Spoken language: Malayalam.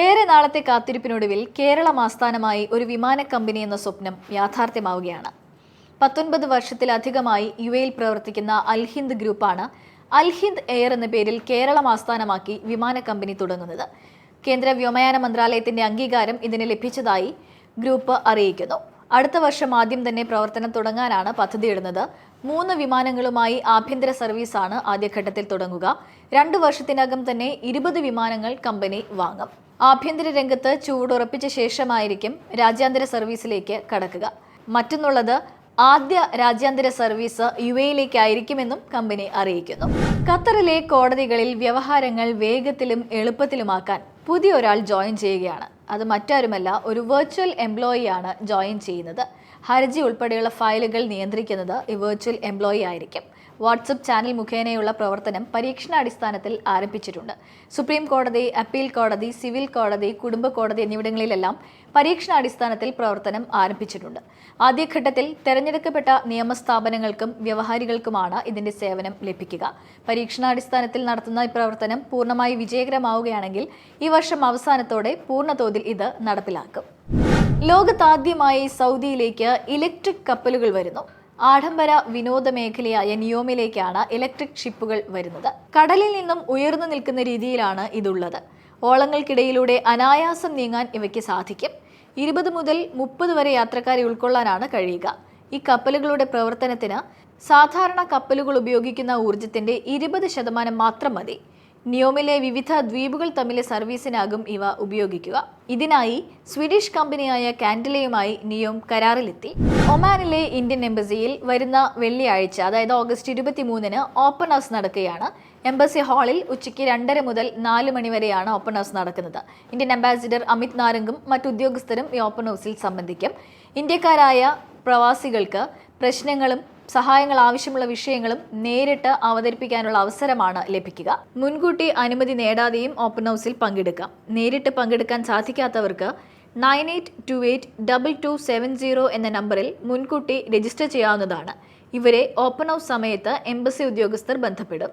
ഏറെ നാളത്തെ കാത്തിരിപ്പിനൊടുവിൽ കേരളം ആസ്ഥാനമായി ഒരു വിമാന കമ്പനി എന്ന സ്വപ്നം യാഥാർത്ഥ്യമാവുകയാണ്. പത്തൊൻപത് വർഷത്തിലധികമായി യു എയിൽ പ്രവർത്തിക്കുന്ന അൽഹിന്ദ് ഗ്രൂപ്പാണ് അൽഹിന്ദ് എയർ എന്ന പേരിൽ കേരളം ആസ്ഥാനമാക്കി വിമാന കമ്പനി തുടങ്ങുന്നത്. കേന്ദ്ര വ്യോമയാന മന്ത്രാലയത്തിന്റെ അംഗീകാരം ഇതിന് ലഭിച്ചതായി ഗ്രൂപ്പ് അറിയിക്കുന്നു. അടുത്ത വർഷം ആദ്യം തന്നെ പ്രവർത്തനം തുടങ്ങാനാണ് പദ്ധതിയിടുന്നത്. മൂന്ന് വിമാനങ്ങളുമായി ആഭ്യന്തര സർവീസാണ് ആദ്യഘട്ടത്തിൽ തുടങ്ങുക. രണ്ടു വർഷത്തിനകം തന്നെ ഇരുപത് വിമാനങ്ങൾ കമ്പനി വാങ്ങും. ആഭ്യന്തര രംഗത്ത് ചൂടുറപ്പിച്ച ശേഷമായിരിക്കും രാജ്യാന്തര സർവീസിലേക്ക് കടക്കുക. മറ്റൊന്നുള്ളത് ആദ്യ രാജ്യാന്തര സർവീസ് യു എയിലേക്കായിരിക്കുമെന്നും കമ്പനി അറിയിക്കുന്നു. ഖത്തറിലെ കോടതികളിൽ വ്യവഹാരങ്ങൾ വേഗത്തിലും എളുപ്പത്തിലുമാക്കാൻ പുതിയ ഒരാൾ ജോയിൻ ചെയ്യുകയാണ്. അത് മറ്റാരുമല്ല ഒരു വെർച്വൽ എംപ്ലോയിയാണ് ജോയിൻ ചെയ്യുന്നത്. ഹർജി ഉൾപ്പെടെയുള്ള ഫയലുകൾ നിയന്ത്രിക്കുന്നത് ഈ വെർച്വൽ എംപ്ലോയി ആയിരിക്കും. വാട്സപ്പ് ചാനൽ മുഖേനയുള്ള പ്രവർത്തനം പരീക്ഷണാടിസ്ഥാനത്തിൽ ആരംഭിച്ചിട്ടുണ്ട്. സുപ്രീം കോടതി അപ്പീൽ കോടതി സിവിൽ കോടതി കുടുംബ കോടതി എന്നിവിടങ്ങളിലെല്ലാം പരീക്ഷണാടിസ്ഥാനത്തിൽ പ്രവർത്തനം ആരംഭിച്ചിട്ടുണ്ട്. ആദ്യഘട്ടത്തിൽ തെരഞ്ഞെടുക്കപ്പെട്ട നിയമസ്ഥാപനങ്ങൾക്കും വ്യവഹാരികൾക്കുമാണ് ഇതിന്റെ സേവനം ലഭിക്കുക. പരീക്ഷണാടിസ്ഥാനത്തിൽ നടത്തുന്ന ഈ പ്രവർത്തനം പൂർണമായി വിജയകരമാവുകയാണെങ്കിൽ ഈ വർഷം അവസാനത്തോടെ പൂർണതോതിൽ ഇത് നടപ്പിലാക്കും. ലോകത്താദ്യമായി സൗദിയിലേക്ക് ഇലക്ട്രിക് കപ്പലുകൾ വരുന്നു. ആഡംബര വിനോദ മേഖലയായ നിയോമിലേക്കാണ് ഇലക്ട്രിക് ഷിപ്പുകൾ വരുന്നത്. കടലിൽ നിന്നും ഉയർന്നു നിൽക്കുന്ന രീതിയിലാണ് ഇതുള്ളത്. ഓളങ്ങൾക്കിടയിലൂടെ അനായാസം നീങ്ങാൻ ഇവയ്ക്ക് സാധിക്കും. ഇരുപത് മുതൽ മുപ്പത് വരെ യാത്രക്കാരെ ഉൾക്കൊള്ളാനാണ് കഴിയുക. ഈ കപ്പലുകളുടെ പ്രവർത്തനത്തിന് സാധാരണ കപ്പലുകൾ ഉപയോഗിക്കുന്ന ഊർജത്തിന്റെ ഇരുപത് ശതമാനം മാത്രം മതി. നിയോമിലെ വിവിധ ദ്വീപുകൾ തമ്മിലെ സർവീസിനാകും ഇവ ഉപയോഗിക്കുക. ഇതിനായി സ്വീഡിഷ് കമ്പനിയായ കാൻഡിലയുമായി നിയോം കരാറിലെത്തി. ഒമാനിലെ ഇന്ത്യൻ എംബസിയിൽ വരുന്ന വെള്ളിയാഴ്ച അതായത് ഓഗസ്റ്റ് ഇരുപത്തി മൂന്നിന് ഓപ്പൺ ഹൗസ് നടക്കുകയാണ്. എംബസി ഹാളിൽ ഉച്ചയ്ക്ക് രണ്ടര മുതൽ നാല് മണി വരെയാണ് ഓപ്പൺ ഹൗസ് നടക്കുന്നത്. ഇന്ത്യൻ അംബാസിഡർ അമിത് നാരംഗും മറ്റു ഉദ്യോഗസ്ഥരും ഈ ഓപ്പൺ ഹൗസിൽ സംബന്ധിക്കും. ഇന്ത്യക്കാരായ പ്രവാസികൾക്ക് പ്രശ്നങ്ങളും സഹായങ്ങൾ ആവശ്യമുള്ള വിഷയങ്ങളും നേരിട്ട് അവതരിപ്പിക്കാനുള്ള അവസരമാണ് ലഭിക്കുക. മുൻകൂട്ടി അനുമതി നേടാതെയും ഓപ്പൺ ഹൗസിൽ പങ്കെടുക്കാം നേരിട്ട് പങ്കെടുക്കാൻ സാധിക്കാത്തവർക്ക് nine eight two eight double two seven zero എന്ന നമ്പറിൽ മുൻകൂട്ടി രജിസ്റ്റർ ചെയ്യാവുന്നതാണ്. ഇവരെ ഓപ്പൺ ഹൗസ് സമയത്ത് എംബസി ഉദ്യോഗസ്ഥർ ബന്ധപ്പെടും.